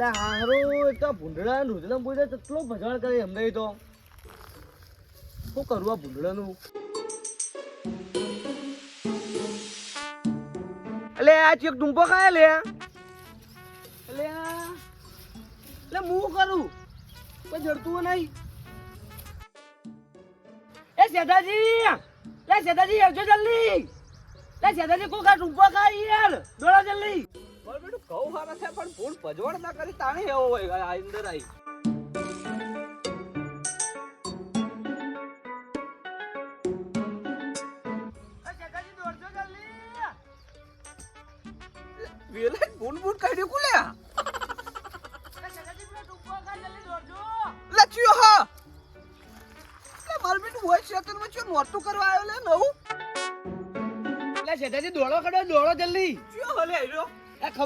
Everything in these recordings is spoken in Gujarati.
એટલે હારો એક ભૂંડળા રુદલમ બોલે કેટલો ભજવાણ કરે એમને તો. શું કરવું આ ભૂંડળાનું? એટલે આ ચેક ટૂંપો ખાય લે. એટલે એટલે હું કરું? કોઈ જડતું નહીં. એ શેઠાજી લે શેઠાજી આવજો જલ્દી. લે શેઠાજી કોક આ ટૂંપો ઘઉં છે પણ ફૂલ ભજવડ ના કરી તાણે એવો હોય અંદર આઈ.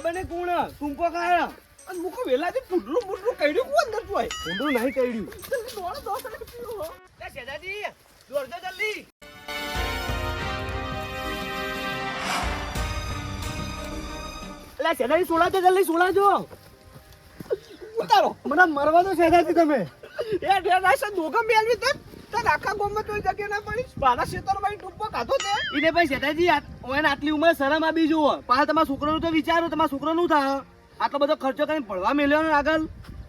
ખબર નહીં કોણ ટૂંપો કાયા અને મુકો વેલાથી પુડરું પુડરું કઈડ્યું કોણ અંદર જોય ઊંડું નહીં કર્યું. દોડ દોડ લે શેઠાજી દોડજો જલ્દી. લે શેઠાજી સોલાજો જલ્દી સોલાજો ઉતારો. મને મરવા દો શેઠાજી તમે. એ ઢેર રાઈસ દોગમ મેલવી તે તાર આખા ગોમમાં કોઈ જગ્યા ના પડી. મારા શેતરમાં ટૂંપો કાઢો તે ઈને ભાઈ શેતાજી આ- ઓને આટલી ઉંમર શરમ આબી જુઓ. પાછા તમારા છોકરાનું તો વિચારો તમારા છોકરાનું થાય? આટલો બધો ખર્ચો કરીને ભણવા મેલ્યો ને આગળ?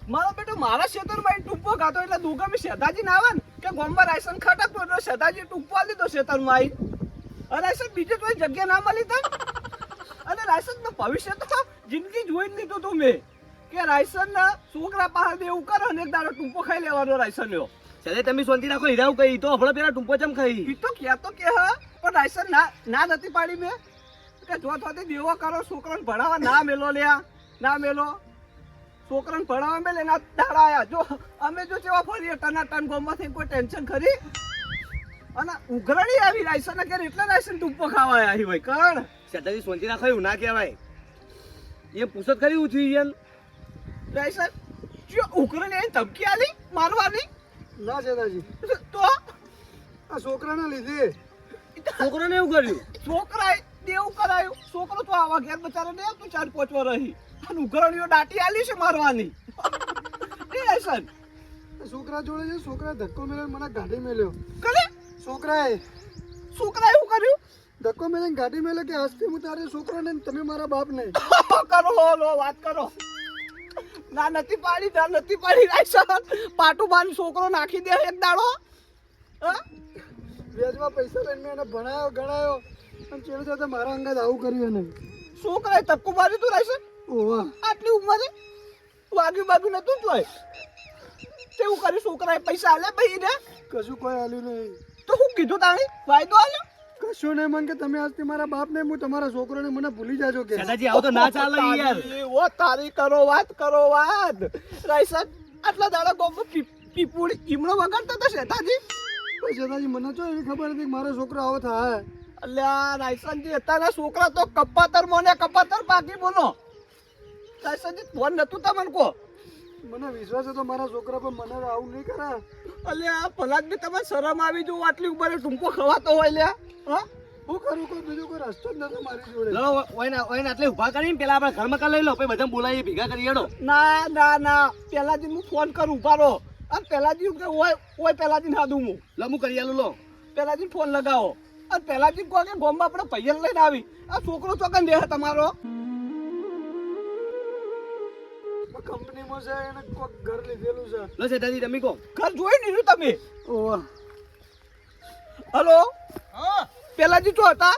મારો બેટો મારા ખેતરમાં ટૂંપો કાઢો એટલે દોગમ શેતાજી ના આવે ને કે ગોમમાં રાયસન ખટકતો એટલે શેતાજી ટૂંપો આલી દીધો ખેતરમાં આવી અરે રાયસન બીજે કોઈ જગ્યા ના મળી તને? અને રાયસનનું ભવિષ્ય તો જિંદગી જોઈ જ લીધું તું મેં. કે રાયસન ના છોકરા પાસે એવું કરો અને એક દાડો ટૂંપો ખાઈ લેવાનો રાયસન નો શેઠાજી તમે શાંતિ રાખો હીરાવું કઈ તો હફળો પેલા ટૂંપો ચમ ખાઈ. ઈ તો કહેતો કે હા પણ રાઈસન ના ના નથી પાડી મેં. કે જો થોડી દેવો કરો છોકરાને ભણાવવા ના મેલો લ્યા ના મેલો. છોકરાને ભણાવવા મેલે ના દાડા આયા. જો અમે જો કેવા ફરીએ ટના ટન ગોમમાંથી કોઈ ટેન્શન ખરી? અને ઉઘરણી આવી રાઈસન કે એટલે રાઈસન ટૂંપો ખાવા આવી હોય કણ સદાજી શાંતિ રાખો એવું ના કહેવાય. એ પૂછત ખરી ઉઠી રાઈસન જો ઉઘરણી આવી ધમકી આલી મારવાની? ના શેઠાજી તો? આ છોકરાને લીધે. છોકરાને એવું કર્યું? છોકરાએ દેવું કરાયું. છોકરો તો આવા ઘેર બચારો ને તું ચાર પહોંચવા રહી. અને ઉઘરણીઓ દાટી આલી છે મારવાની. એ રાઈસન છોકરા જોડે છે છોકરાએ ધક્કો મેળ્યો મને ગાડી મેલ્યો કરે છોકરાએ. છોકરા એવું કર્યું? ધક્કો મેળીને ગાડી મેલ્યો કે આજથી હું તારે છોકરાને તમે મારા બાપ નહીં કરો લો વાત કરો. ના નથી પાડી ના નથી પાડી રાઈસન પાટું બાન છોકરો નાખી દે એક દાડો. હા? વ્યાજમાં પૈસા લઈને એને ભણાયો ગણાયો. અને ચેડે સાથે મારા અંગાત આવું કર્યું એને. છોકરાએ ધક્કો માર્યું તું રાઈસન ઓવા આટલી ઉંમરે? વાગ્યું બાગ્યું નતું જોય કેવું કર્યું? છોકરાએ પૈસા આલે ભાઈ ને કશું કોઈ આલ્યું નહીં. તો હું કીધું તાણે? વાયદો આલ્યો? કશું નહીં મન કે તમે આજથી મારા બાપ ને હું તમારા છોકરાને મને ભૂલી જાજો કે દાદાજી આવું તો ના ચાલે યાર. ઓ તારી કરો વાત કરો વાત. રાઈસન આટલા દાડા ગોમ પીપુડી ઈમણો વગાડતા તો શેતાજી? શેઠાજી મને તો એવી ખબર હતી કે મારો છોકરો આવો થાય. અલ્યા રાઈસનજી અત્યારના છોકરા તો કપાતર મને કપાતર પાકી બોલો. રાઈસનજી ફોન નતું તમને કો મને વિશ્વાસ હતો મારા છોકરા પર મને આવું નહીં કરા અલ્યા ભલા જ બી તમે શરમ આવી જો આટલી ઉપર ટૂંકો ખવાતો હોય લ્યા. હા? હું કરું કોઈ બીજું કોઈ રસ્તો જ નથી મારી જોડે. લો ઓય ઓય આટલે ઊભા કરીને પેલા આપણે ઘરમાં કાઢી લઈ લો પછી બધા બોલાવીએ ભેગા કરી હેડો. ના ના ના. પેલાજી હું ફોન કરું ઉભારો અને પેલાજી કે ઓય ઓય પેલાજી નાદું હું. લો હું કરી આલું લો. પેલાજી ફોન લગાવો. અને પેલાજી કહો કે ગોમમાં આપણે પૈયન લઈને આવી. આ છોકરો ચોકન દે તમારો. કંપનીમાં છે એને કોક ઘર લીધેલું છે. લો દાદી તમે કહો. ઘર જોઈ નહીં તમે? ઓ હલો? પેલાજી ચો હતા.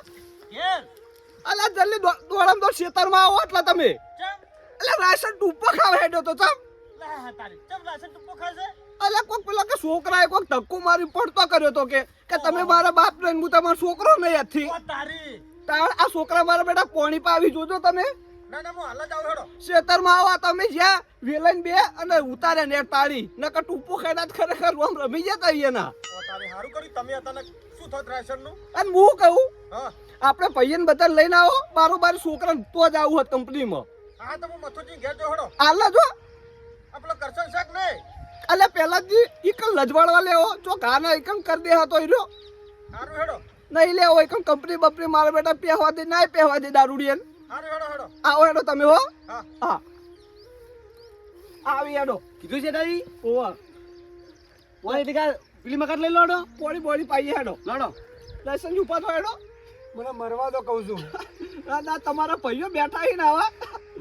અલા જલ્દી દો- તો દોડ ખેતરમાં આવો એટલે તમે. એટલે રાશન ટૂંપો ખાવા હેડો તો ચમ. અલા કોક પેલા કે છોકરાએ કોક ધક્કો મારી પડતો કર્યો તો કે કે તમે મારા બાપ ને હું તમારો છોકરો નહીં હતી તાર. આ છોકરા મારા બેટા પોણી પાવી જોજો તમે. ખેતરમાં આવો તમે જ્યાં વેલન બે અને ઉતારે ને તાળી નકર ટૂંપો જ ખરેખર આમ રમી જતા અહીંયાના. અને હું કહું આપણે પૈયન બધા લઈને આવો. બારોબાર છોકરા તો જ આવું હોત કંપનીમાં. આલા જો અલે પેલા જ ઈકન લજવાડવા લેવો જો ગાના ઈકન કરી દે હતો ઈરો નહીં લેવો એક કંપની બપની મારા બેટા પહેવા દે ના પહેવા દે દારૂડિયન. આવો હેડો તમે હો? હા. આવી હેડો. કીધું છે તારી ઓવા ઓય એટલે કા પેલી મકાન લઈ લો હેડો. પોળી પોળી પાઈ હેડો. લડો. લાયસન્સ ઉપર તો હેડો. મને મરવા તો કહું છું. ના ના તમારા ભાઈઓ બેઠા હી ને આવા.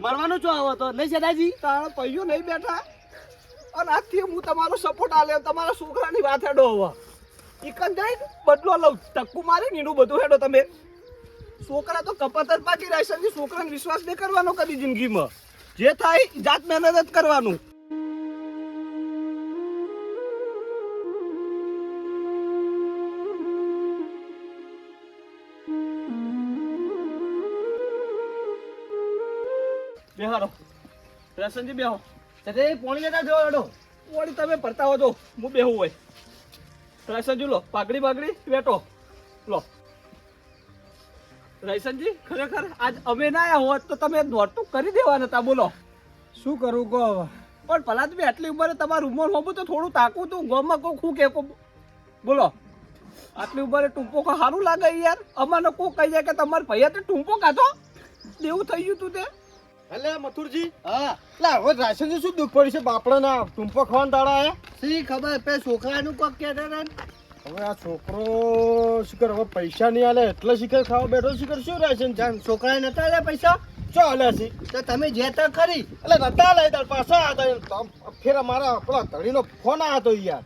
મરવાનું છો આવો તો. નહીં સેદાજી તારા ભાઈઓ નહીં બેઠા. અને આજથી હું તમારો સપોર્ટ આલ્યો તમારા છોકરાની વાત હેડો હવે જઈને બદલો લઉં. ટક્કુ મારી ને બધું હેડો તમે. છોકરા તો કપાત જ બાકી રહેશે ને છોકરાને વિશ્વાસ નહીં કરવાનો કદી જિંદગીમાં. જે થાય જાત મહેનત જ કરવાનું. બેહારો રસનજી બેહો. તે પોણી લેતા જો હેડો. વળી તમે ભરતા હો તો હું બેહું હોય. રાયસનજી લો. પાઘડી પાઘડી બેઠો લો. રાયસનજી ખરેખર આજ અમે ના આવ્યા હોત તો તમે નોટું કરી દેવાના હતા બોલો. શું કરું કહો હવે. પણ ભલા તમે આટલી ઉંમરે તમારું ઉંમર હોવું તો થોડું તાકું તું ગોમાં કોઈ શું કે બોલો. આટલી ઉંમરે ટૂંપો કો સારું લાગે યાર? અમારે કો કહી જાય કે તમારે ભૈયા તો ટૂંપો કાઢો. દેવું થઈ ગયું તું તે. એટલે મથુરજી. હા. એટલે હવે રાશનજી શું દુઃખ પડી છે? બાપડાના ટૂંપો ખાવાના દાડા સી ખબર? પે છોકરાનું કોક કહેતા. હવે આ છોકરો શિખર હવે પૈસા નહીં આલે એટલે શિખર ખાવા બેઠો શિખર શું રહેશે? જાન છોકરાએ નતા લે પૈસા? ચો આલે છે? તો તમે જે તા ખરી. એટલે નતા લે તાર પાછા હતા ફેર મારા આપણા ધડીનો ફોન આવ્યો તો યાર.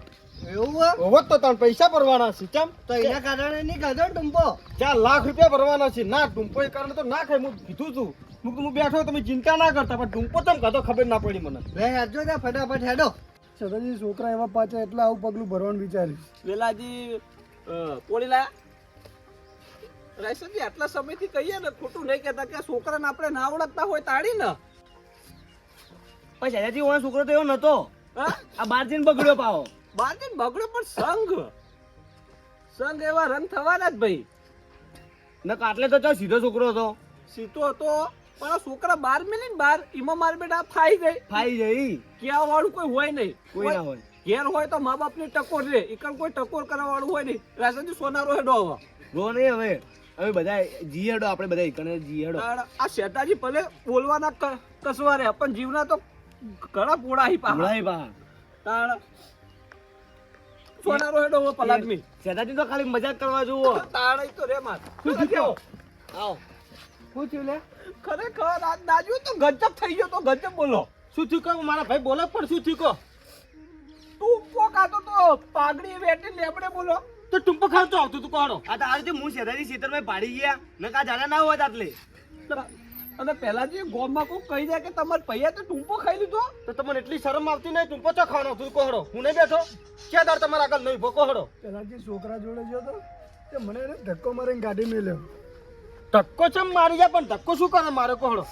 એવું હે? તો તને પૈસા ભરવાના છે ચમ. તો એના કારણે નહીં ને ટુંપો ચાર લાખ રૂપિયા ભરવાના છે. ના ટૂંપો એ કારણે તો ના ખાય. હું કીધું તું હું હું બેઠો તમે ચિંતા ના કરતા. પણ ટૂંપો ચમ કાઢો ખબર ના પડી મને. બે હેડજો ને ફટાફટ હેડો. સદાજી છોકરા એવા પાછા એટલા આવું પગલું ભરવાનું વિચારીશ વેલાજી પોળીલા રાયસનજી આટલા સમયથી કહીએ ને ખોટું નહીં કહેતા કે છોકરાને આપણે ના ઓળખતા હોય તાળી ને. પછી સેદાજી ઓનો છોકરો તો એવો નતો. હા? આ બારજીન બગડ્યો પાવો. બારજીન બગડ્યો પણ સંઘ. સંઘ એવા રંગ થવાના જ ભાઈ. ન કાટલે તો ચાલ સીધો છોકરો હતો. સીધો હતો. પણ આ છોકરા બાર મિલી ને બાર એમાં માર બેટા ફાઈ ગઈ. ફાઈ જાય ક્યાં વાળું કોઈ હોય નહીં. કોઈ ના હોય. ઘેર હોય તો મા બાપની ટકોર રે. એકલ કોઈ ટકોર કરવા વાળું હોય નહીં. રાયસનજી સોનારો હેડો હવે રો નહીં હવે. હવે બધા જી હેડો આપણે બધા એકને જી આ શેતાજી ભલે બોલવાના કસવારે પણ જીવના તો ઘણા પોળા હી પા હમણાં પા તાણ સોનારો હેડો હો પલાદમી શેતાજી તો ખાલી મજાક કરવા જુઓ. તાણ તો રે માર. શું થયો? આવ. થયું લે? ખરેખર આ નાજુ તો ગજબ થઈ ગયો તો ગજબ બોલો. શું થયું કહો? મારા ભાઈ બોલે પણ શું થયું કહો? તું ખાતો તો પાઘડી વેટી લેબડે બોલો. તો ટૂંપો ખાતો આવતું તું કોણો આ તો આ રીતે હું સેદાજી ખેતરમાં પાડી ગયા. નકા કા જાડા ના હોત આટલે. અને પહેલા જે ગોમમાં કોઈ કહી જાય કે તમારે પૈયા તો ટૂંપો ખાઈ લીધો. તો તમને એટલી શરમ આવતી નહીં? ટૂંપો તો ખાવાનો તું કોહડો? હું નહીં બેઠો? ક્યાં દાર તમારા આગળ નહીં ભો કોહડો? પેલા જે છોકરા જોડે ગયો તો તે મને એને ધક્કો મારીને ગાડી મેલ્યો. ધક્કો છે મારી જાય પણ ધક્કો શું કરે મારે કોહડો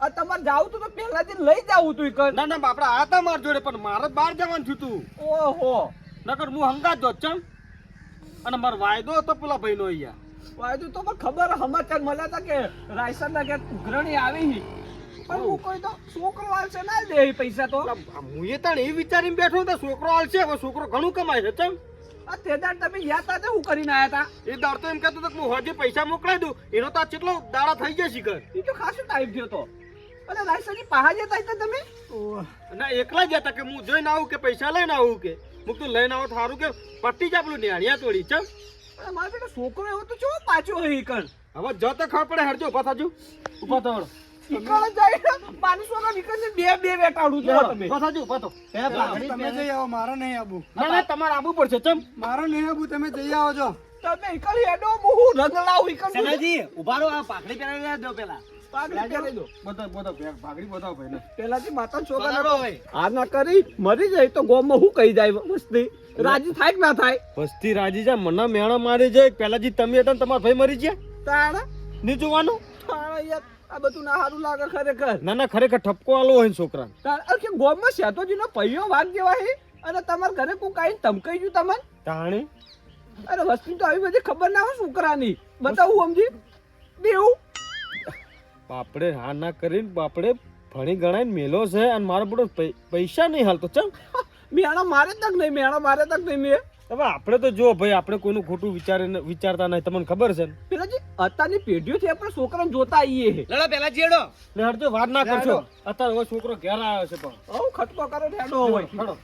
આ તમારે જાવું તું તો પહેલા જે લઈ જાવું તું કર ના ના બાપડા આ તા માર જોડે પણ મારે બહાર જવાનું થયું તું. ઓહો. નકર હું હંગા જો ચમ અને મારો વાયદો હતો પેલા ભાઈનો અહીંયા. વાયદો તો પણ ખબર સમાચાર મળ્યા હતા કે રાયસન ના ઘેર ઉઘરણી આવી હી. પણ હું કોઈ તો છોકરો આવશે ના દે પૈસા તો. હું એ તણ એ વિચારીને બેઠો તો છોકરો આવશે હવે છોકરો ઘણું કમાય છે ચમ? આ તેદાર તમે ગયા તા તે હું કરીને આયા હતા એ દાડ તો એમ કહેતો હતો કે હું હજી પૈસા મોકલાઈ દઉં. એનો તો કેટલો દાડા થઈ જાય શીખર. એ તો ખાસો ટાઈમ થયો તો. અને રાયસનજી પહાડ જતા હતા તમે? ના એકલા જ હતા કે હું જોઈને આવું કે પૈસા લઈને આવું કે? મુક તું લઈને આવો થારું કે પટ્ટી જ આપણું નેણિયા તોડી. ચમ પણ મારો બેટો છોકરો એવો તો ચો પાછો હે ઈ કણ? હવે જો તો ખબર પડે હરજો ઊભા થાજો. ઊભા તો હળો. જાય પાંચસો નીકળશે બે બે વેટાડું છો. તમે. ઊભા થાજો ઊભા તો તમે જઈ આવો મારે નહીં આવવું ના ના તમારે આવવું પડશે ચમ. મારે નહીં આવવું તમે જઈ આવો છો તમે ઈ હેડો હું રંગ લાવું ઈ કણ સેદાજી ઊભા રહો આ પાઘડી પહેરાવી દો પેલા. પાઘડી પહેરી દો. બધો બધો ભાગડી બધો ભાઈ પેલાથી માતા સોનારો છોકરા હવે આ ના કરી મરી જાય તો ગોમમાં હું કહી જાય? મસ્તી રાજી થાય કે ના થાય? વસ્તી રાજી જાય મને મેણા મારી જાય. પેલાજી તમે હતા તમારા ભાઈ મરી ગયા? તાણ. નહીં જોવાનું? આ બધું ના સારું લાગે ખરેખર. ના ના ખરેખર ઠપકો આલો હોય છોકરા તાણ અરે ગોમાં શેતોજી નો પૈયો વાગ જેવા હે? અને તમાર ઘરે કોઈ કાંઈ ધમકાઈ ગયું તમને? તાણી? અરે વસ્તુ તો આવી બધી ખબર ના હોય છોકરાની. બતાવું સમજી? દેવું બાપડે હા ના કરીને બાપડે ભણી ગણાઈને મેલો છે અને મારો બધો પૈસા નહીં હાલતો. ચમ. મેણા મારે તક નહીં મેણા મારે તક નહીં મેં. હવે આપણે તો જો ભાઈ આપણે કોઈનું ખોટું વિચારે વિચારતા નહીં. તમને ખબર છે પેલા જે અત્યારની પેઢીઓથી આપણે છોકરાને જોતા આવીએ છે. લડો પેલા જેડો. ને હરજો વાત ના કરશો. અત્યારે હવે છોકરો ઘેર આવ્યો છે પણ. હવ ખટકો કરે ને હેડો. હોય? હવે?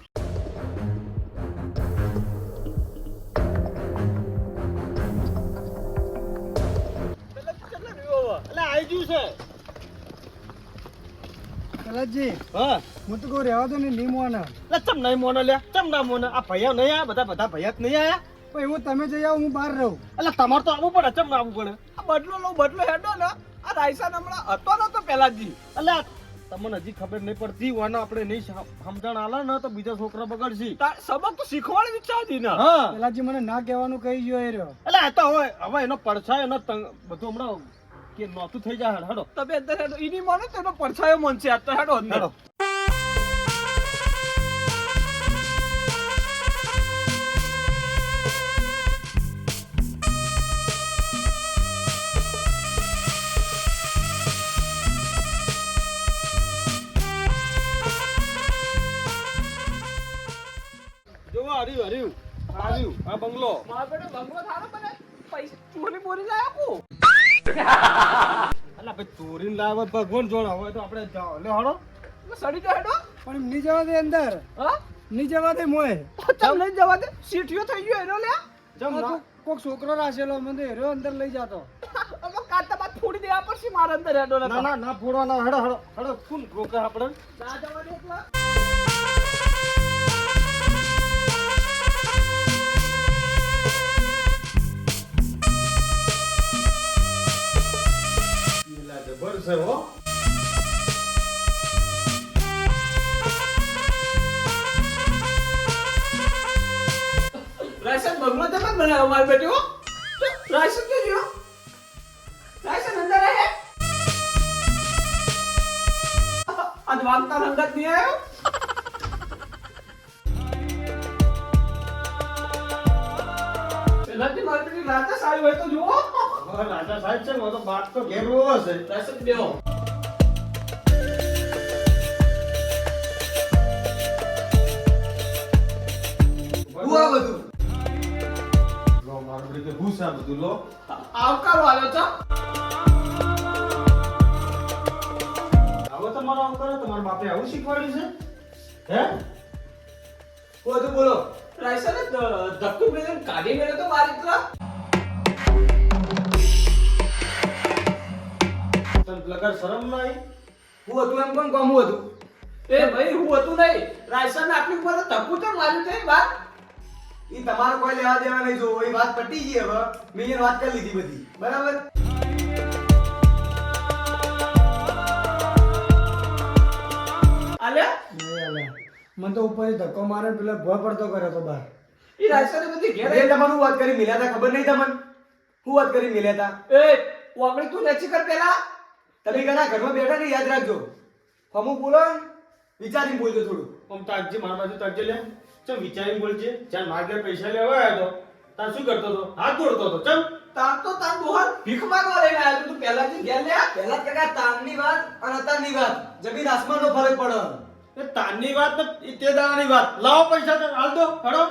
એટલે આવી ગયું છે. કલાજી હા. હું તો કહું રહેવા દો ને નહીં મોના. લે ચમ નહીં મોને લે ચમ ના મોને. આ ભૈયા નહીં આયા બધા બધા ભૈયા નહીં આયા. પણ એવું તમે જઈ આવો હું બહાર રહું. એટલે તમારે તો આવવું પડે ચમ ના આવવું પડે? આ બદલો લો બદલો હેડો ને. આ રાયસન હમણાં હતો ને નતો પેલાજી. એટલે તમને હજી ખબર નહીં પડતી વાના આપણે નહીં સમજણ આલે ને તો બીજા છોકરા બગડશે. સબક તો શીખવાડી હતી ને. હા. પેલાજી મને ના કહેવાનું કહી ગયો એ રહ્યો. એટલે તો હવે હવે એનો પડછાયો એનો બધું હમણાં કે નોતું થઈ જાય હેડો. તમે અંદર હેડો. ઈની માનો તો એનો પડછાયો મન છે આ તો હેડો અંદર. હડો. હર્યું આવ્યું આ બંગલો. મારા બેટો બંગલો થારો બને. પૈસા ચોરી બોરી લાય આપું. અલા ભાઈ ચોરીને લાવે ભગવાન જોડે હવે તો આપણે જાઓ. લે હળો સડી તો હેડો. પણ એમ નહીં જવા દે અંદર. હા? નહીં જવા દે મોય ચાલ લઈ જવા દે? સીટીઓ થઈ ગયો એનો લે. જમ ના કોક છોકરો રાખેલો મને હેરો અંદર લઈ જાતો. અમે કાતા બાદ ફોડી દેવા પડશે મારા અંદર હેડો ના ના ના ફોડવાના. હડો હડો હડો કોણ રોકે આપણે. ના જવા દે એકલા. જબર છે, હો. રાયસન બંગલો તમે જ બનાવ્યો, મારી બેટી રાયસન તો જો રાયસન અંદર રહે? આજ વાગતા રંગત નહીં આવ્યો? પેલાથી મારી રાતે સારી હોય તો જુઓ. રાજા સાહેબ છે હવે તો બાટ તો ઘેર રોવો છે રાયસન બેહો. હું બધું? લો મારું બધું લો. આવકારો આવ્યો છો? તમારો બાપે આવું શીખવાડ્યું છે? હે? હું હતું બોલો રાયસન ધક્કો મેળવીને કાઢી મેળે તો મારી તરફ તને લગર શરમ નહીં હું હતું એમ પણ કોમ હતું? એ ભાઈ હું હતું નહીં રાયસન આટલી ઉપર ધક્કુ તો માર્યું છે વાત? એ તમારે કોઈ લેવા દેવા નહીં જો એ વાત પટી ગઈ હવે. મેં વાત કરી લીધી બધી. બરાબર? આલે. મને તો ઉપર ધક્કો મારે પેલા ભોય પડતો કર્યો તો બહાર. એ રાયસને બધી ઘેર એ તમારું વાત કરી મિલ્યા હતા ખબર નહીં તમને? હું વાત કરી મિલ્યા હતા એ વાગણી તું નેચી કર પેલા. તમે ઘણા ઘરમાં બેઠા ને યાદ રાખજો. અમુક બોલો વિચારીને બોલજો થોડું. આમ તાકજી મારા બાજુ તાકજે લે. ચમ વિચારીને બોલજે. ચાલ મારે ઘેર પૈસા લેવા આવ્યો તો તાર શું કરતો હતો? હાથ જોડતો હતો. ચમ. તાર તો તાર દોહર ભીખ માંગવા લઈને આવ્યો તું પહેલા જે ઘેર લે પહેલા કાકા તારની વાત અને અત્યારની વાત. જમીન આસમાનનો ફરક પડે. એ તારની વાત ને તે દાડાની વાત. લાવો પૈસા તો હાલ દો હડો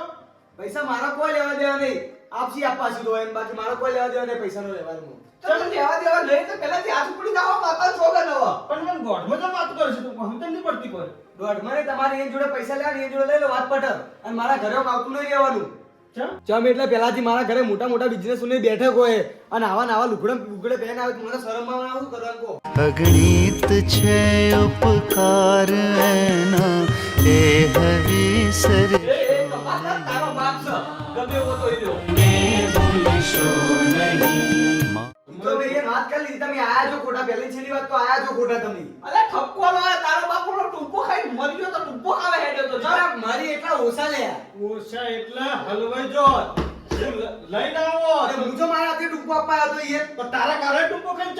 પૈસા મારા કોઈ લેવા દેવા નહીં. આપસી આપવા સીધો એમ બાકી મારો કોઈ લેવા દેવા નહીં પૈસાનો લેવાનું તમે લેવા દેવા લઈ તો પહેલા થી હાથ ઉપડી જાઓ માતા સોગન હવે પણ મને ગોઠમાં તો વાત કરે છે તું નહીં પડતી કોઈ. દોઢ મને તમારી એ જોડે પૈસા લેવા એ જોડે લઈ લો વાત પટર અને મારા ઘરે આવતું નહીં રહેવાનું. ચમ? એટલે પહેલાથી મારા ઘરે મોટા મોટા બિઝનેસ ઉને બેઠક હોય અને આવા ને આવા લુગડે લુગડે પહેરીને આવે મને શરમમાં આવું કરવાનું અગણિત છે ઉપકાર એના એ હવિસર એ લઈને આવો હું જો મારા હાથે ટૂંકો તો એ તારા કારણે ટૂંકો ખાઈ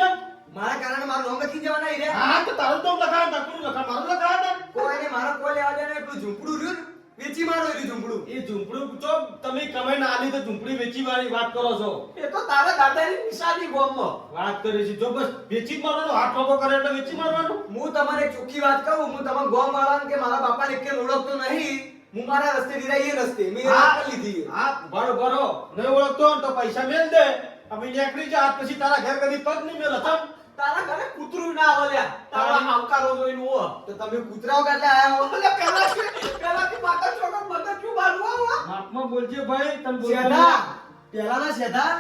મારા કારણે મારું નામ લખી જવાના રે હા તો તારું તો લખાય તા કોણ લખા મારું લખાણ કોઈને મારા કોઈ લેવા દે એટલું ઝૂંપડું રહ્યું વેચી મારો એ ઝૂંપડું. એ ઝૂંપડું તો તમે કમાઈને આલી તો ઝૂંપડી વેચી વાળી વાત કરો છો. એ તો તારા દાદાની નિશાની ગોમમાં. વાત કરી છે. જો બસ વેચી મારવાનો હાથ લોકો કરે એટલે વેચી મારવાનો. હું તમારે ચોખ્ખી વાત કહું હું તમારા ગોમ વાળાને કે મારા બાપાને કે ઓળખતો નહીં હું મારા રસ્તે લીધા એ રસ્તે મેં હા. રાત લીધી હા ભરો ભરો. નહીં ઓળખતો ને તો પૈસા મેલ દે. અમે નીકળી જા આજ પછી તારા ઘેર કદી પગ નહીં મેલ હતા તારા ઘરે કૂતરું ના આવે તારા આવકારો જોઈને ઓ તો તમે કૂતરાઓ કાટલે આયા હો? એટલે પેલા પેલા કે પાકા છોકરો મદદ ક્યું બાંધવા હો? માપમાં બોલજે ભાઈ તને શેઠા પહેલાના સેધા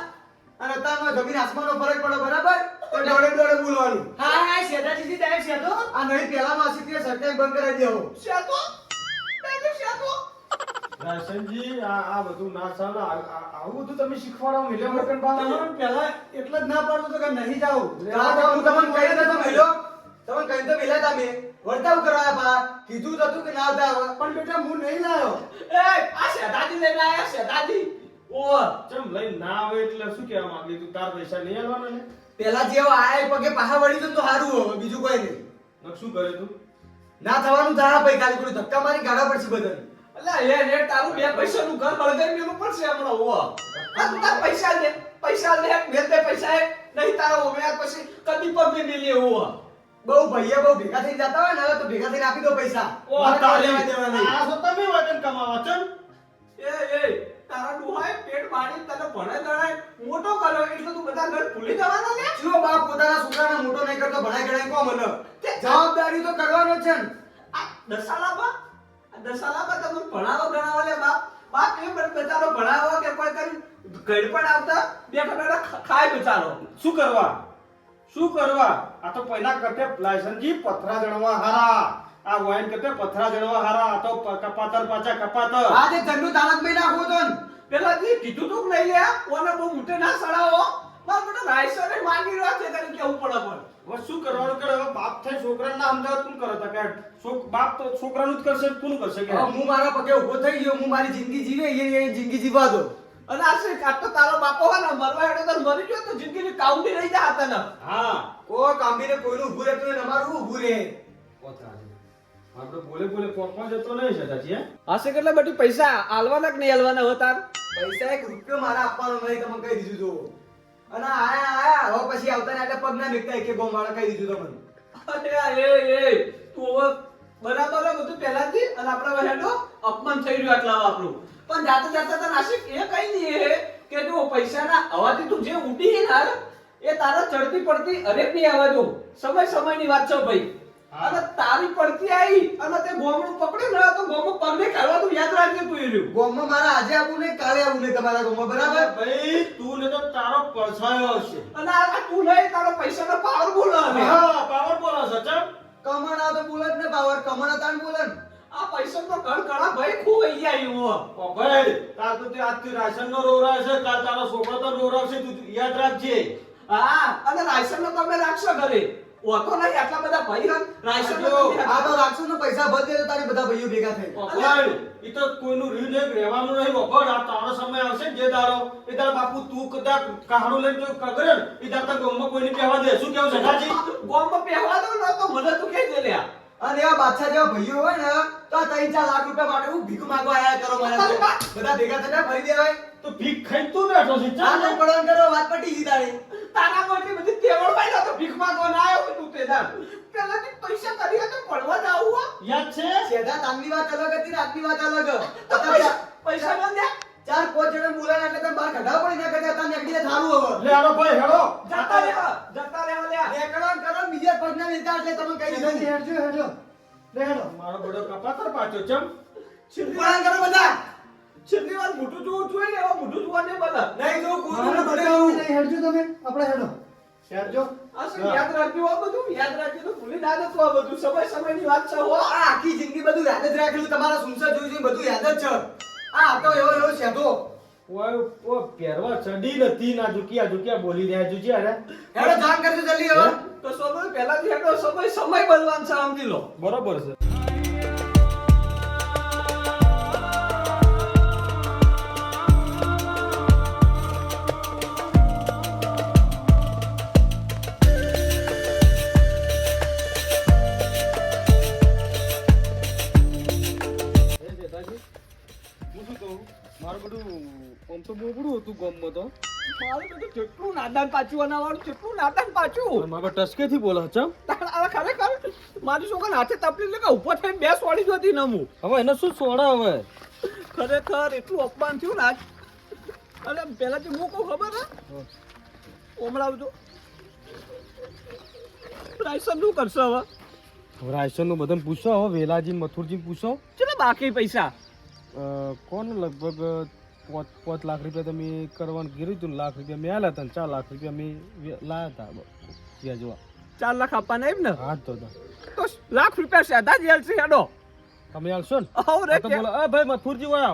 અને અત્યારનો જમીન આસમાનનો ફરક પડે બરાબર? તો દોડે ડોડે બોલવાનું. હા હા શેઠાજીથી ડાયરેક્ટ સેધો આ નહીં પેલા માસી તે સટ્ટાઈ બંધ કરાવી દેવો. સેધો ડાયરેક્ટ શેઠો રાશનજી આ આ બધું ના ચાલે. આવું બધું તમે શીખવાડો મિલે મકન બા તમને પહેલા એટલે જ ના પાડતો તો કે નહીં જાઉં આ તો હું તમને કહી દેતો મેલો તમને કહી તો મેલા તમે વર્તાવ કરવા બા. કીધું તો હતું કે ના આવતા પણ બેટા હું નહીં લાયો. એ આ શેતાજી લઈને આયા શેતાજી. ઓ ચમ લઈ ના આવે એટલે શું કહેવા માંગી તું? તાર પૈસા નહીં આલવાના ને? પેલા જેવો આયા પગે પાહા વળી તો સારું હવે બીજું કોઈ નહીં. શું કરે તું? ના થવાનું થાય ભાઈ ખાલી કોઈ ધક્કા મારી ગાડા પડશે બધાને. અલા એ રે તારું બે પૈસાનું ઘર બળગાઈ મેલું પડશે હમણાં ઓ આ તું તાર પૈસા લે પૈસા લે મેલ દે પૈસા એ નહીં તારા ઓમેયા પછી કદી પગ નહીં લે ઓ બહુ ભૈયા બહુ ભેગા થઈ જતા હોય ને તો ભેગા થઈને આપી દો પૈસા. ઓ, મારે દેવા નહીં. આ તો તમે વચન કમાવા ચમ એ એ તારા ડોહાએ પેટ પાણી તને ભણે ગણાય મોટો કરો એટલે તું બધા ઘર ભૂલી જવાના લે? જો બાપ પોતાના છોકરાને મોટો નહીં કરતો ભણાય ગણાય કો મને જવાબદારી તો કરવાનો જ છે ને. આ દસાલાબા આ દસાલાબા તમે ભણાવો ગણાવો લે બાપ. બાપ એ બચારો ભણાવો કે કોઈ કરી ઘર પણ આવતા બેઠા બેઠા ખાય બચારો. શું કરવા? શું કરવા? આ તો પહેલા કરતે લાયસન્સજી પથરા જણવા હારા. આ વાઈન કરતે પથરા જણવા હારા. આ તો કપાતર પાછા કપાતર. આજે ઠંડુ તાણક મેં નાખો તો ને. પેલા જે કીધું તું લઈ લે ઓને બહુ મોટે ના સડાવો. મારા બેટા રાયસરે માંગી રહ્યો છે તને કેવું પડે પણ હવે શું કરવાનું કરે? હવે બાપ થઈ છોકરાને ના સમજાવત કોણ કરે કે છોક- બાપ તો છોકરાનું જ કરશે કોણ કરશે કે? હું મારા પગે ઊભો થઈ ગયો હું મારી જિંદગી જીવે એ જિંદગી જીવા દો. અને આ શું કાં તો તારો બાપો હોય ને મરવા હેડો તો મરી ગયો તો જિંદગીની કાઉન્ટી રહી જા ને હા. કો કાંબીને કોઈનું ઊભું રહેતું હોય ને અમારું ઊભું રહે. આપણે બોલે બોલે પોપમાં જતો નહીં છે તાજી હે? હશે કેટલા બધી પૈસા આલવાના કે નહીં આલવાના હોતા તાર? પૈસા એક રૂપિયો મારા આપવાનો નહીં તમે કહી દીધું જો અને આયા આયા, હવે પછી આવતા ને એટલે પગ ના મેકતા એક ગો વાળા કહી દીધું તમને. અરે એ એ, તું હવે બરાબર બધું પહેલાથી અને આપણે હેડો અપમાન થઈ રહ્યું આટલા આપણું. પણ જાતે જાતે તો નાસિક એ કઈ નહીં એ કે તું પૈસાના હવાથી તું જે ઉડી હે ને, એ તારા ચડતી પડતી અરે નહીં આવવા દો સમય સમયની વાત છે ભાઈ. અને તારી પડતી આવી અને તે ગોમડું પકડી ને તો ગોમો પગને કાઢવા તું યાદ રાખજે તું એ રહ્યું. ગોમમાં મારા આજે આવું નહીં કાલે આવું નહીં તમારા ગોમો બરાબર? ભાઈ તું ને તો તારો પરછાયો હશે. અને આ આ તું લઈ તારો પૈસાનો પાવર બોલો હા પાવર બોલો છે ચમ કમણા તો બોલે ને પાવર કમણા તાણ બોલે આ પૈસા તો કણ કણા ભાઈ ખૂબ અહીંયા આવ્યો. ઓ ભાઈ તાર તો તે આજથી રાશનનો રોવરાવ છે કાલ તારો છોકરો તો રોવરાવશે તું યાદ રાખજે. હા અને રાશન નો તમે રાખશો ઘરે. ઓતો નહીં આટલા બધા નો જો, તમે આ તો રાખશો ને પૈસા ભર તો તારી બધા ભાઈઓ ભેગા થઈ ઓ ઈ તો કોઈનું રહ્યું નહીં રહેવાનું નહીં વગર આ તારો સમય આવશે જે દાડો એ દાડો બાપુ તું કદાચ કહાડું લઈને જો કગરે દાડો તારા ગામમાં કોઈને કહેવા દે. શું કેવું છે ઠાજી ગોમમાં પહેવા દો ને તો મને તું કહી દે લ્યા. અને એવા બાદશાહ જેવા ભાઈઓ હોય ને તો આ ત્રણ ચાર લાખ રૂપિયા માટે હું ભીખ માંગવા આયા કરો મારા બધા ભેગા થઈને ભરી દેવાય. તો ભીખ ખાઈ તું બેઠો છે ચાલ. તો પડવાનું કરો વાત પટી ગઈ તારી. તારા માટે બધી તેવડ ભાઈ તો ભીખ માંગવા ના આવ્યો તું પેદા પેલા. થી પૈસા કરી તો પડવા જ આવું યાદ છે? સેદા તાંગની વાત અલગ હતી રાતની વાત અલગ. તો પૈસા પૈસા ન દે? ચાર પાંચ જણા બોલાય એટલે તમે બાર કઢાવ પડી ના કઢાવ તમે એકડીને થારું હવે. લે આનો ભાઈ હેડો. જતા લે જતા લે. લે ને કરો ને બીજા પગના લેતા એટલે તમે કહી દીધું હેડજો હેડો. લે હેડો. મારો બડો કપાતર પાછો ચમ. છેલ્લી કરો બધા. છેલ્લી વાર મોઢું જોવું જોઈએ ને એવા મોઢું જોવા નહીં બધા નહીં મારે કોઈ બતાવવું નહીં હેડજો તમે. આપણે હેડો. હેડજો. આ શું યાદ રાખજો આ બધું? યાદ રાખજો તો ભૂલી ના જતો આ બધું. સમય સમયની વાત છે હો. આ આખી જિંદગી બધું યાદ જ રાખેલું તમારા સુનસર જોયું છે બધું યાદ જ છે. આ તો એવો એવો સેધો ઓય ઓ પહેરવા ચડી નથી ના ઝુકિયા ઝુકિયા બોલી રહ્યા જોજે અરે. હેડો જાણ કરજો જલ્દી હવે. તો સમય પહેલાથી હેડો સમય સમય બદલવાનું છે સમજી લો. બરોબર છે. મારું બધું આમ તો બોબડું હતું ગામમાં તો. મારું બધું જેટલું નાદાન પાછું બનાવવાનું કેટલું નાદાન પાછું. મારા ટસકેથી બોલો ચમ આ ખરેખર મારી છોકરા હાથે તપલી લે કે ઊભો થઈને બે સોડી જોતી ને હું. હવે એને શું સોડા હવે? ખરેખર એટલું અપમાન થયું ને આજ. અરે પહેલાથી હું કહું ખબર હે? ઓમળાવજો રાયસન શું કરશે હવે? હવે રાયસનનું બધાને પૂછો હવે વેલાજી મથુરજી પૂછો. ચલો બાકી પૈસા? કોણ લગભગ પાંચ પાંચ લાખ રૂપિયા તમે કરવાનું કીધું હતું લાખ રૂપિયા મેં આલ્યા હતા ચાર લાખ રૂપિયા મેં લાયા હતા ત્યાં જોવા. ચાર લાખ આપવાના એમ ને? હા તો તો. લાખ રૂપિયા સાદા જ છે હેડો તમે આલશો ને? આવ રે તો બોલો અ ભાઈ મથુરજી ઓય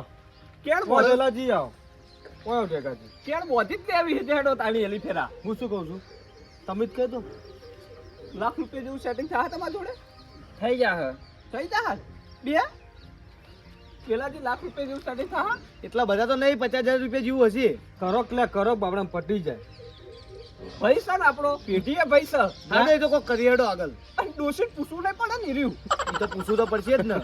બોધે વેલાજી આવો. ઓય આવો ટેકાજી કેળ બોધી જ લેવી છે હેડો તાણી હેલી ફેરા? હું શું કહું છું? તમે જ કહી દો. લાખ રૂપિયા જેવું સેટિંગ થાય તમારા જોડે? થઈ જા થઈ જા બે? પેલાથી લાખ રૂપિયા જેવું સેટિંગ થાય એટલા બધા તો નહીં પચાસ હજાર રૂપિયા જેવું હશે. કરો કે કરો બાબડા પટી જાય. પૈસા ને આપણો પેઢીએ પૈસા. હા તો કોઈ કરી આગળ. દોષી પૂછવું નહીં પડે ને રહ્યું તો પૂછવું તો પડશે જ ને.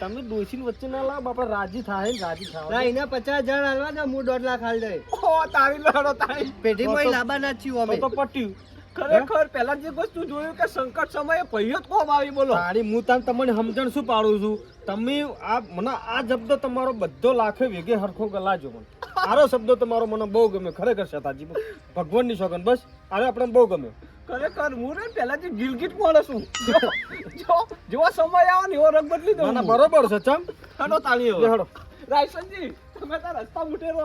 તમે દોષી વચ્ચે ના લાવ બાપા રાજી થાય ને રાજી ના થાય એના પચાસ હજાર હાલવા ને હું દોઢ લાખ હાલ દે ઓ તારી લડો તારી. પેઢીમાં લાંબા ના થયું અમે. તો તો પટ્યું. ખરેખર પહેલા જે વસ્તુ જોયું કે સંકટ સમયે જ કોમ આવી બોલો. તારી હું તને તમને સમજણ શું પાડું છું? તમે આ મને આ શબ્દ તમારો બધો લાખે વેગે હરખો ગલાજો મને. આરો શબ્દ તમારો મને બહુ ગમે ખરેખર શતાજી ભગવાનની સોગન બસ. આરે આપણે બહુ ગમે ખરેખર હું રે જે ગિલગિટ માણસ છું જો- જેવો સમય આવે ને એવો રંગ બદલી ના દઉં ના બરોબર છે ચમ. હેડો તાળીઓ. હેડો રાયસનજી તમે તાર રસ્તા ઉઠેરો